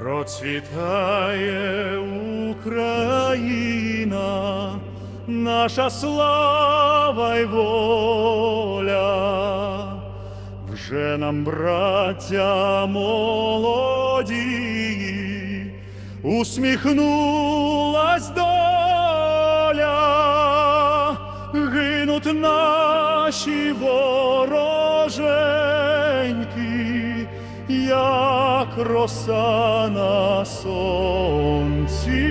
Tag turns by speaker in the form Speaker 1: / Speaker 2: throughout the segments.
Speaker 1: Процвітає Україна, наша слава й воля, вже нам, браття молоді, усміхнулась доля, гинуть наші вороженьки, як роса на сонці,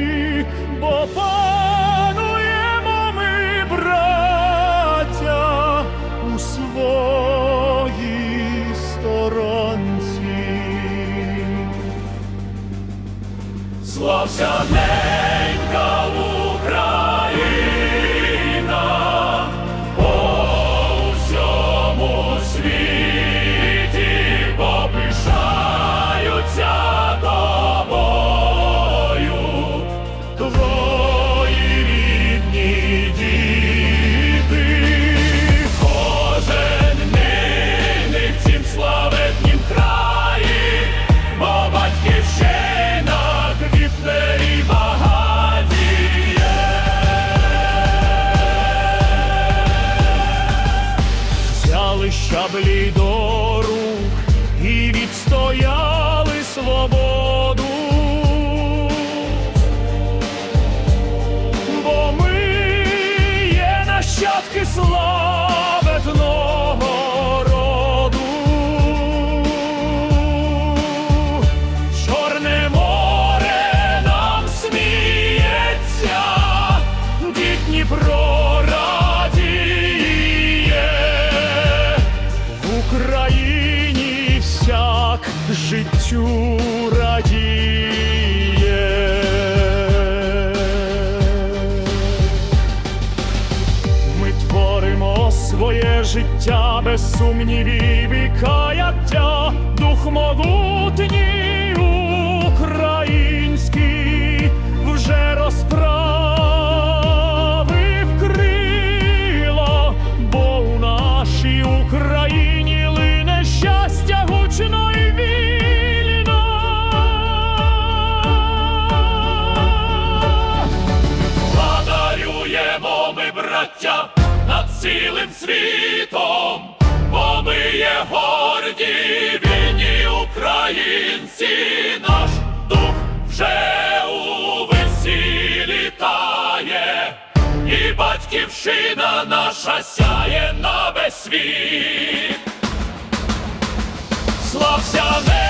Speaker 1: бо пануємо ми, браття, у своїй сторонці. Слався ненька Україна Взяли до рук і відстояли свободу. Бо ми є нащадки славетного роду. Чорне море нам сміється, дід Дніпро життю радіє. Ми творимо своє життя без сумнівів і каяття, прокляття над цілим світом, бо ми є горді, вільні українці, наш дух вже у весі літає, і батьківщина наша сяє на весь світ. Слався не